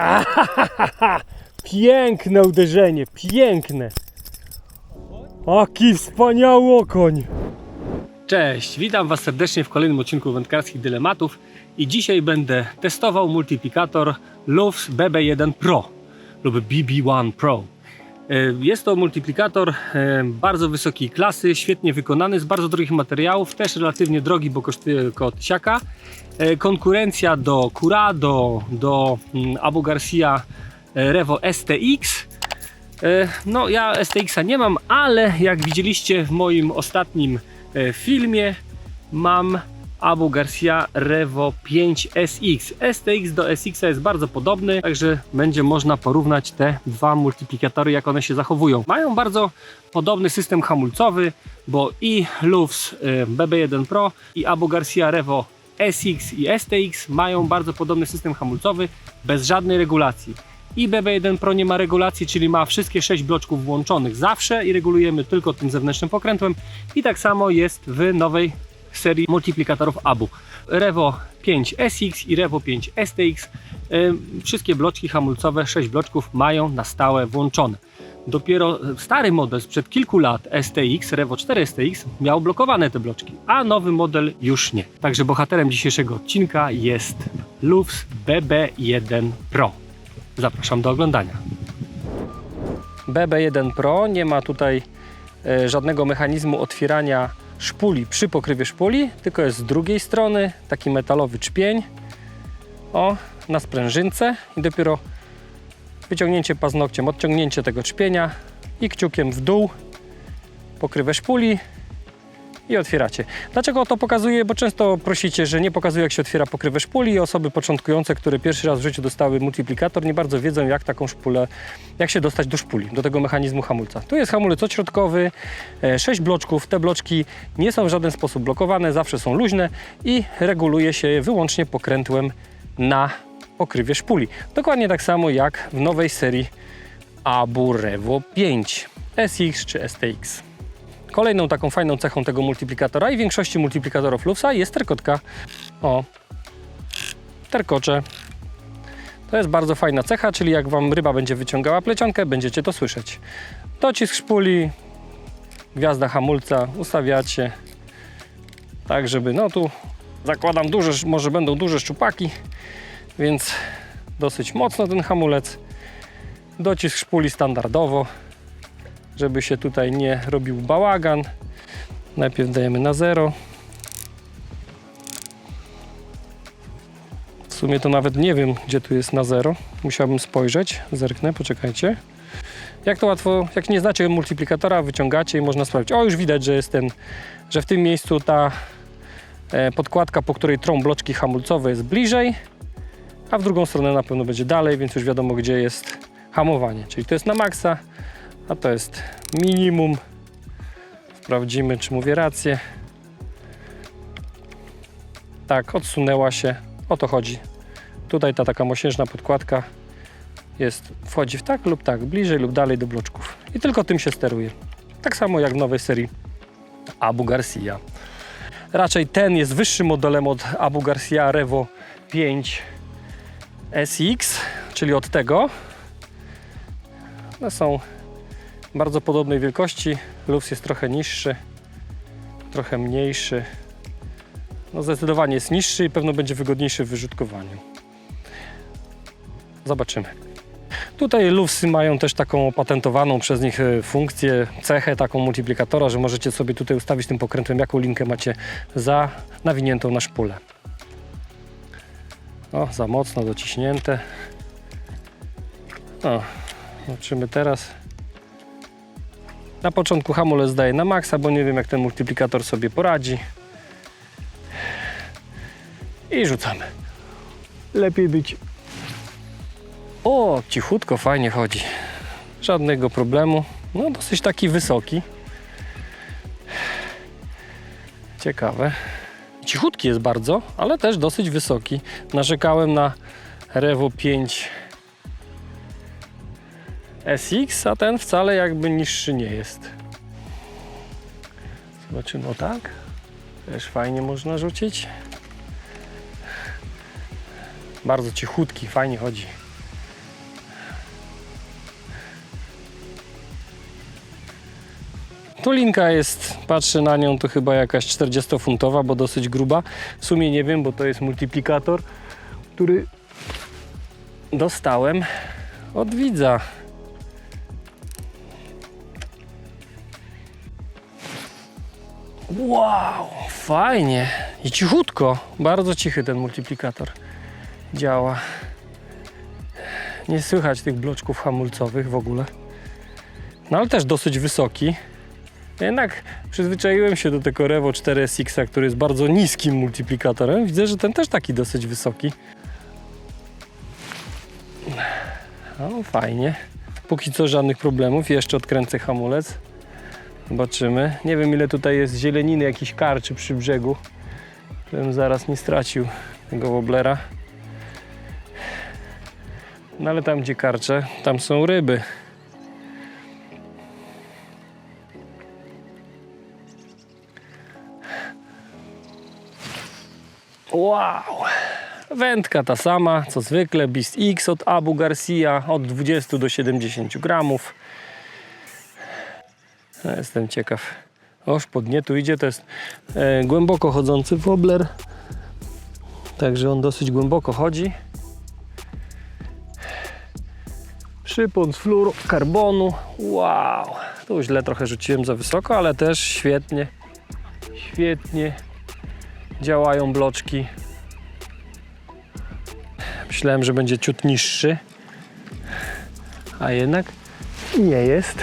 Piękne uderzenie, piękne. Jaki wspaniały okoń. Cześć, witam Was serdecznie w kolejnym odcinku wędkarskich dylematów i dzisiaj będę testował multiplikator Lufs BB1 Pro lub BB1 Pro. E, Jest to multiplikator e, bardzo wysokiej klasy, świetnie wykonany, z bardzo drogich materiałów, też relatywnie drogi, bo kosztuje około tysiaka. E, Konkurencja do Curado, do mm, Abu Garcia Revo STX. No, ja STX-a nie mam, ale jak widzieliście w moim ostatnim filmie, mam Abu Garcia Revo 5 SX. STX do SX jest bardzo podobny, także będzie można porównać te dwa multiplikatory, jak one się zachowują. Mają bardzo podobny system hamulcowy, bo i Lufs e, BB1 Pro i Abu Garcia Revo SX i STX mają bardzo podobny system hamulcowy, bez żadnej regulacji. I BB1 Pro nie ma regulacji, czyli ma wszystkie 6 bloczków włączonych zawsze i regulujemy tylko tym zewnętrznym pokrętłem. I tak samo jest w nowej serii multiplikatorów ABU. Revo 5 SX i Revo 5 STX. Wszystkie bloczki hamulcowe, 6 bloczków mają na stałe włączone. Dopiero stary model sprzed kilku lat STX, Revo 4 STX miał blokowane te bloczki, a nowy model już nie. Także bohaterem dzisiejszego odcinka jest Lufs BB1 Pro. Zapraszam do oglądania. BB1 Pro nie ma tutaj e, żadnego mechanizmu otwierania szpuli przy pokrywie szpuli, tylko jest z drugiej strony taki metalowy czpień. O, na sprężynce i dopiero wyciągnięcie paznokciem, odciągnięcie tego czpienia i kciukiem w dół pokrywę szpuli i otwieracie. Dlaczego to pokazuję? Bo często prosicie, że nie pokazuję jak się otwiera pokrywę szpuli i osoby początkujące, które pierwszy raz w życiu dostały multiplikator nie bardzo wiedzą jak taką szpulę, jak się dostać do szpuli, do tego mechanizmu hamulca. Tu jest hamulec odśrodkowy, 6 bloczków. Te bloczki nie są w żaden sposób blokowane, zawsze są luźne i reguluje się wyłącznie pokrętłem na pokrywie szpuli. Dokładnie tak samo jak w nowej serii Abu Revo 5 SX czy STX. Kolejną taką fajną cechą tego multiplikatora i większości multiplikatorów Lufsa jest terkotka. O, terkocze. To jest bardzo fajna cecha, czyli jak Wam ryba będzie wyciągała plecionkę, będziecie to słyszeć. Docisk szpuli, gwiazda hamulca, ustawiacie tak, żeby no tu zakładam duże, może będą duże szczupaki, więc dosyć mocno ten hamulec. Docisk szpuli standardowo, żeby się tutaj nie robił bałagan. Najpierw dajemy na zero. W sumie to nawet nie wiem, gdzie tu jest na zero. Musiałbym spojrzeć, zerknę, poczekajcie. Jak to łatwo, jak nie znacie multiplikatora, wyciągacie i można sprawdzić. O, już widać, że jest ten, że w tym miejscu ta e, podkładka, po której trą bloczki hamulcowe jest bliżej, a w drugą stronę na pewno będzie dalej, więc już wiadomo, gdzie jest hamowanie. Czyli to jest na maksa, a to jest minimum. Sprawdzimy, czy mówię rację. Tak, odsunęła się. O to chodzi. Tutaj ta taka mosiężna podkładka jest, wchodzi w tak lub tak, bliżej lub dalej do bloczków. I tylko tym się steruje. Tak samo jak w nowej serii Abu Garcia. Raczej ten jest wyższym modelem od Abu Garcia Revo 5 SX, czyli od tego. One są bardzo podobnej wielkości. Lufs jest trochę niższy, trochę mniejszy. No zdecydowanie jest niższy i pewno będzie wygodniejszy w wyżytkowaniu. Zobaczymy. Tutaj Lufsy mają też taką opatentowaną przez nich e, funkcję, cechę taką multiplikatora, że możecie sobie tutaj ustawić tym pokrętłem, jaką linkę macie za nawiniętą na szpulę. O, za mocno dociśnięte. O, zobaczymy teraz. Na początku hamulec daje na maksa, bo nie wiem jak ten multiplikator sobie poradzi. I rzucamy. Lepiej być. O, cichutko, fajnie chodzi. Żadnego problemu. No, dosyć taki wysoki. Ciekawe. Cichutki jest bardzo, ale też dosyć wysoki. Narzekałem na Revo 5 SX, a ten wcale jakby niższy nie jest. Zobaczymy, o tak. Też fajnie można rzucić. Bardzo cichutki, fajnie chodzi. Tulinka jest, patrzę na nią, to chyba jakaś 40-funtowa, bo dosyć gruba. W sumie nie wiem, bo to jest multiplikator, który dostałem od widza. Wow, fajnie i cichutko, bardzo cichy ten multiplikator działa. Nie słychać tych bloczków hamulcowych w ogóle. No ale też dosyć wysoki. Jednak przyzwyczaiłem się do tego Revo 4SX, który jest bardzo niskim multiplikatorem. Widzę, że ten też taki dosyć wysoki. No fajnie. Póki co żadnych problemów. Jeszcze odkręcę hamulec. Zobaczymy. Nie wiem ile tutaj jest zieleniny, jakiś karczy przy brzegu. Żebym zaraz nie stracił tego woblera. No ale tam gdzie karcze, tam są ryby. Wow! Wędka ta sama, co zwykle, Beast X od Abu Garcia, od 20 do 70 gramów. Ja jestem ciekaw. Oż po dnie tu idzie, to jest e, głęboko chodzący wobbler. Także on dosyć głęboko chodzi. Przypon z fluorokarbonu. Wow! Tu źle trochę rzuciłem za wysoko, ale też świetnie. Świetnie działają bloczki. Myślałem, że będzie ciut niższy, a jednak nie jest.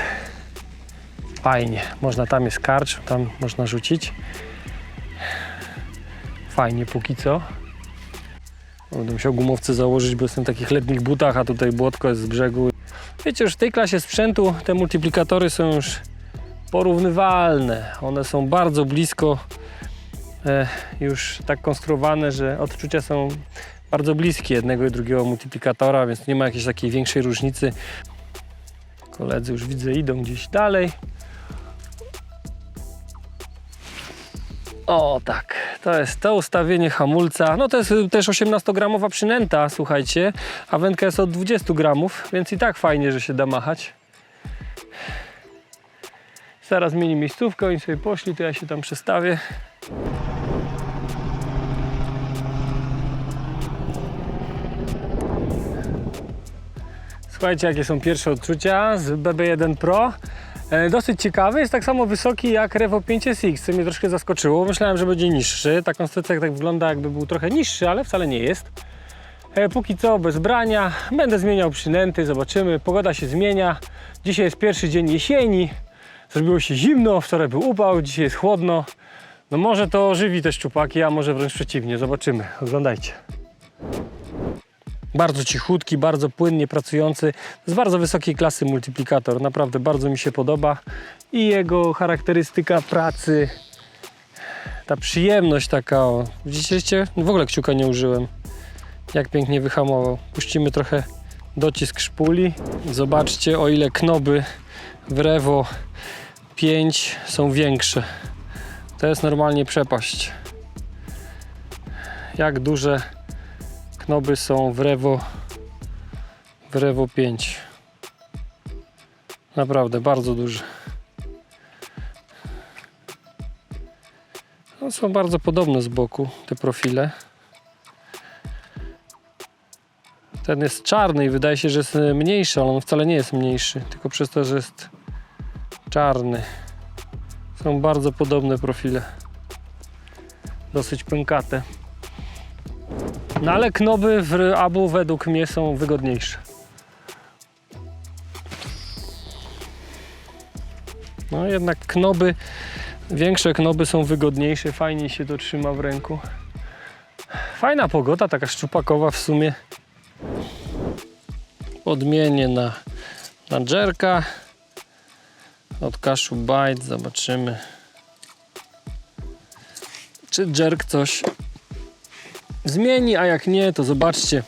Fajnie, można tam jest karcz, tam można rzucić. Fajnie póki co. Będę musiał gumowce założyć, bo jestem w takich letnich butach, a tutaj błotko jest z brzegu. Wiecie, już w tej klasie sprzętu te multiplikatory są już porównywalne. One są bardzo blisko e, już tak konstruowane, że odczucia są bardzo bliskie jednego i drugiego multiplikatora, więc nie ma jakiejś takiej większej różnicy. Koledzy już widzę idą gdzieś dalej. O tak, to jest to ustawienie hamulca. No to jest też 18-gramowa przynęta, słuchajcie, a wędka jest od 20 gramów, więc i tak fajnie, że się da machać. Zaraz zmieni miejscówkę, oni sobie poszli, to ja się tam przestawię. Słuchajcie, jakie są pierwsze odczucia z BB1 Pro. E, dosyć ciekawy, jest tak samo wysoki jak Revo 5SX, co mnie troszkę zaskoczyło. Myślałem, że będzie niższy. Ta konstrukcja tak wygląda, jakby był trochę niższy, ale wcale nie jest. E, póki co bez brania. Będę zmieniał przynęty, zobaczymy. Pogoda się zmienia. Dzisiaj jest pierwszy dzień jesieni. Zrobiło się zimno, wczoraj był upał, dzisiaj jest chłodno. No może to ożywi te szczupaki, a może wręcz przeciwnie. Zobaczymy. Oglądajcie. Bardzo cichutki, bardzo płynnie pracujący. Z bardzo wysokiej klasy multiplikator. Naprawdę bardzo mi się podoba. I jego charakterystyka pracy, ta przyjemność taka. O. Widzicie? W ogóle kciuka nie użyłem. Jak pięknie wyhamował. Puścimy trochę docisk szpuli. Zobaczcie o ile knoby w Revo 5 są większe. To jest normalnie przepaść. Jak duże knoby są w Revo w Revo 5 naprawdę bardzo duże no, są bardzo podobne z boku te profile. Ten jest czarny i wydaje się, że jest mniejszy, ale on wcale nie jest mniejszy tylko przez to, że jest czarny. Są bardzo podobne profile. Dosyć pękate no ale knoby w Abu według mnie są wygodniejsze. No jednak knoby, większe knoby są wygodniejsze, fajniej się to trzyma w ręku. Fajna pogoda, taka szczupakowa w sumie. Odmienię na, na jerka od Kaszu Bite, zobaczymy czy jerk coś zmieni, a jak nie, to zobaczcie,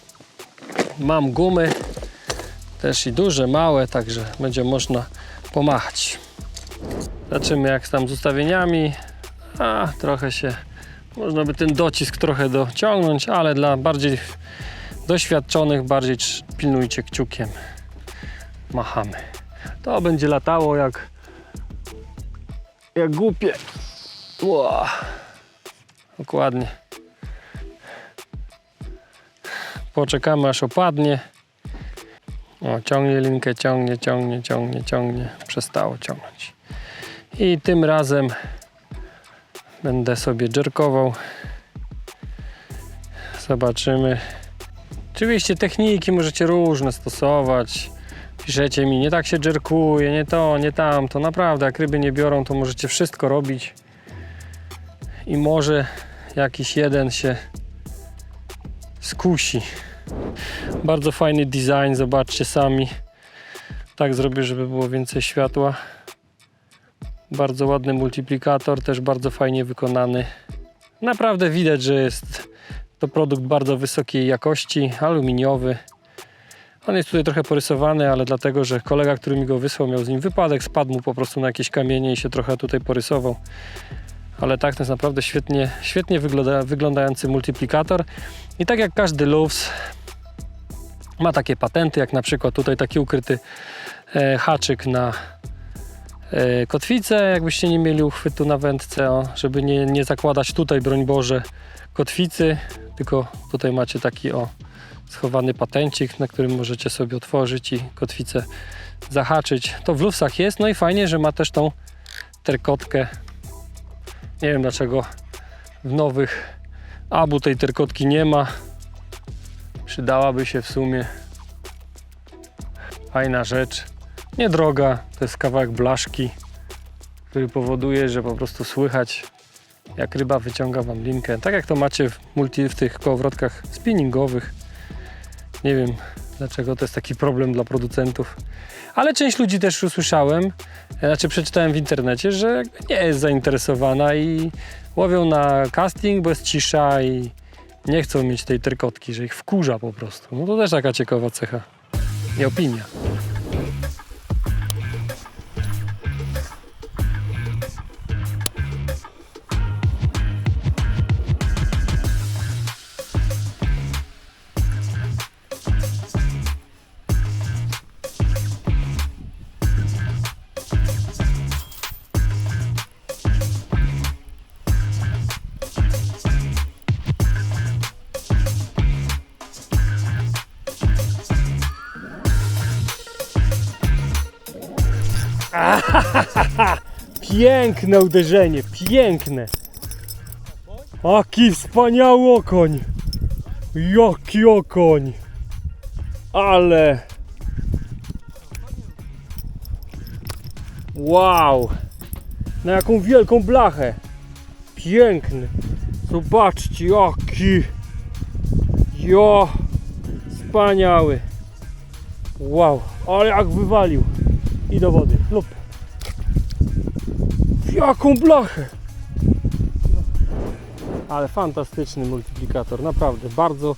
mam gumy, też i duże, małe, także będzie można pomachać. Zobaczymy jak tam z ustawieniami, a trochę się, można by ten docisk trochę dociągnąć, ale dla bardziej doświadczonych, bardziej pilnujcie kciukiem, machamy. To będzie latało jak Jak głupie. Ło. Dokładnie. Poczekamy aż opadnie. O, ciągnie linkę, ciągnie, ciągnie, ciągnie, ciągnie. Przestało ciągnąć. I tym razem będę sobie dżerkował. Zobaczymy. Oczywiście techniki możecie różne stosować. Piszecie mi, nie tak się dżerkuje, nie to, nie tamto. Naprawdę, jak ryby nie biorą, to możecie wszystko robić. I może jakiś jeden się skusi. Bardzo fajny design, zobaczcie sami. Tak zrobię, żeby było więcej światła. Bardzo ładny multiplikator, też bardzo fajnie wykonany. Naprawdę widać, że jest to produkt bardzo wysokiej jakości, aluminiowy. On jest tutaj trochę porysowany, ale dlatego, że kolega, który mi go wysłał, miał z nim wypadek, spadł mu po prostu na jakieś kamienie i się trochę tutaj porysował. Ale tak, to jest naprawdę świetnie, świetnie wygląda, wyglądający multiplikator. I tak jak każdy Lowe's ma takie patenty, jak na przykład tutaj taki ukryty e, haczyk na e, kotwicę, jakbyście nie mieli uchwytu na wędce, o, żeby nie, nie zakładać tutaj, broń Boże, kotwicy, tylko tutaj macie taki o schowany patencik, na którym możecie sobie otworzyć i kotwicę zahaczyć. To w lufsach jest, no i fajnie, że ma też tą terkotkę. Nie wiem dlaczego w nowych abu tej terkotki nie ma. Przydałaby się w sumie. Fajna rzecz. Niedroga, to jest kawałek blaszki, który powoduje, że po prostu słychać jak ryba wyciąga wam linkę. Tak jak to macie w, multi, w tych kołowrotkach spinningowych. Nie wiem dlaczego to jest taki problem dla producentów. Ale część ludzi też usłyszałem, znaczy przeczytałem w internecie, że nie jest zainteresowana i łowią na casting, bo jest cisza i nie chcą mieć tej terkotki, że ich wkurza po prostu. No to też taka ciekawa cecha i opinia. Piękne uderzenie, piękne. Jaki wspaniały okoń. Jaki okoń. Ale. Wow. Na jaką wielką blachę. Piękny. Zobaczcie jaki. Jo. Wspaniały. Wow. Ale jak wywalił. I do wody. Jaką blachę! Ale fantastyczny multiplikator, naprawdę bardzo.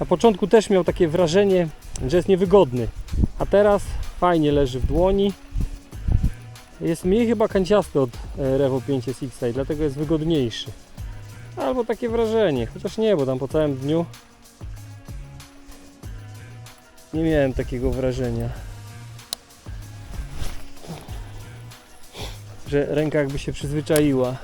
Na początku też miał takie wrażenie, że jest niewygodny, a teraz fajnie leży w dłoni. Jest mniej chyba kanciasty od e, Revo 5 SX, i dlatego jest wygodniejszy. Albo takie wrażenie, chociaż nie, bo tam po całym dniu nie miałem takiego wrażenia. Że ręka jakby się przyzwyczaiła.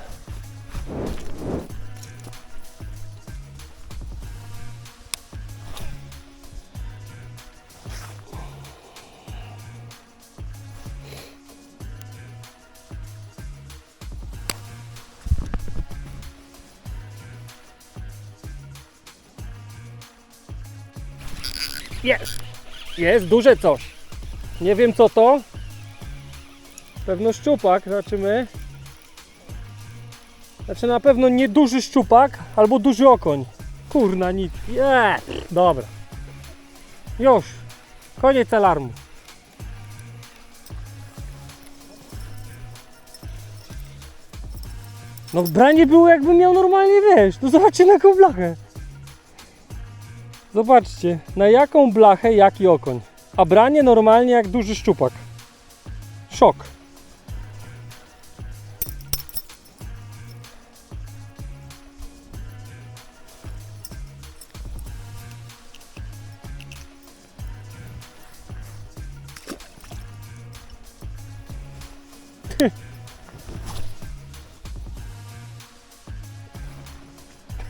Jest! Jest duże coś. Nie wiem co to, Pewno szczupak, zobaczymy. Znaczy na pewno nie duży szczupak, albo duży okoń. Kurna nic. Nie, dobra. Już. Koniec alarmu. No branie było jakby miał normalnie, wiesz, no zobaczcie na jaką blachę. Zobaczcie, na jaką blachę jaki okoń. A branie normalnie jak duży szczupak. Szok.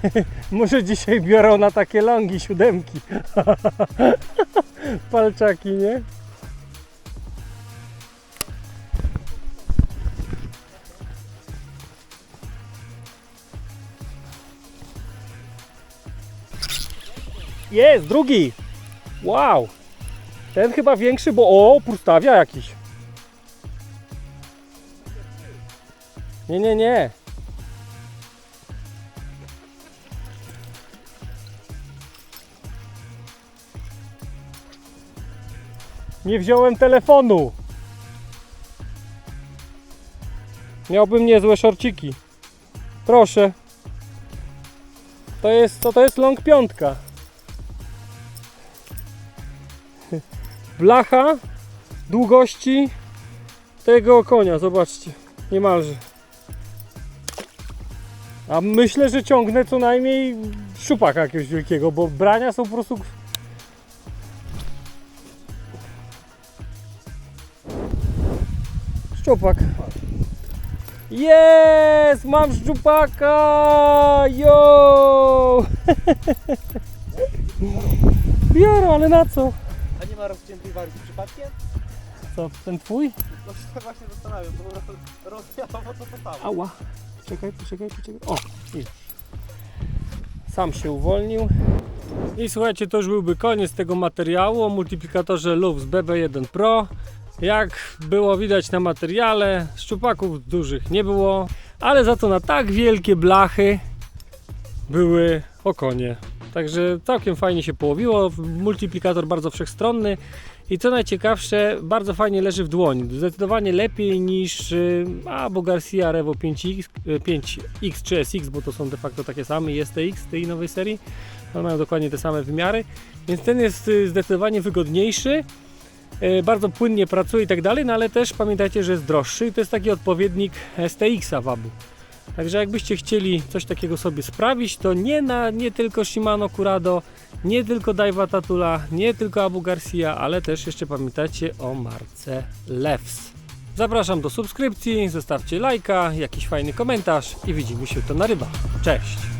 Może dzisiaj biorą na takie longi siódemki. Palczaki, nie? Jest, drugi! Wow! Ten chyba większy, bo o, purtawia jakiś. Nie, nie, nie. Nie wziąłem telefonu. Miałbym niezłe szorciki. Proszę. To jest, to, to jest long piątka. Blacha długości tego konia, zobaczcie. Niemalże. A myślę, że ciągnę co najmniej szupaka jakiegoś wielkiego, bo brania są po prostu Szczupak. Jest! Mam szczupaka! Jo! Biorę, ale na co? A nie ma rozciętej warki przypadkiem? Co, ten twój? No się właśnie zastanawiam, bo rozwiało co to stało. Ała. Czekaj, poczekaj, poczekaj. O, już. Sam się uwolnił. I słuchajcie, to już byłby koniec tego materiału o multiplikatorze Lufs BB1 Pro. Jak było widać na materiale, szczupaków dużych nie było, ale za to na tak wielkie blachy były okonie. Także całkiem fajnie się połowiło. Multiplikator bardzo wszechstronny i co najciekawsze, bardzo fajnie leży w dłoni. Zdecydowanie lepiej niż y, albo Garcia Revo 5X, y, 5X czy SX, bo to są de facto takie same i STX tej nowej serii. One mają dokładnie te same wymiary, więc ten jest y, zdecydowanie wygodniejszy. y, Bardzo płynnie pracuje i tak dalej, no ale też pamiętajcie, że jest droższy i to jest taki odpowiednik STX-a WAB-u. Także jakbyście chcieli coś takiego sobie sprawić, to nie na nie tylko Shimano Curado, nie tylko Daiwa Tatula, nie tylko Abu Garcia, ale też jeszcze pamiętajcie o marce Levs. Zapraszam do subskrypcji, zostawcie lajka, jakiś fajny komentarz i widzimy się to na rybach. Cześć!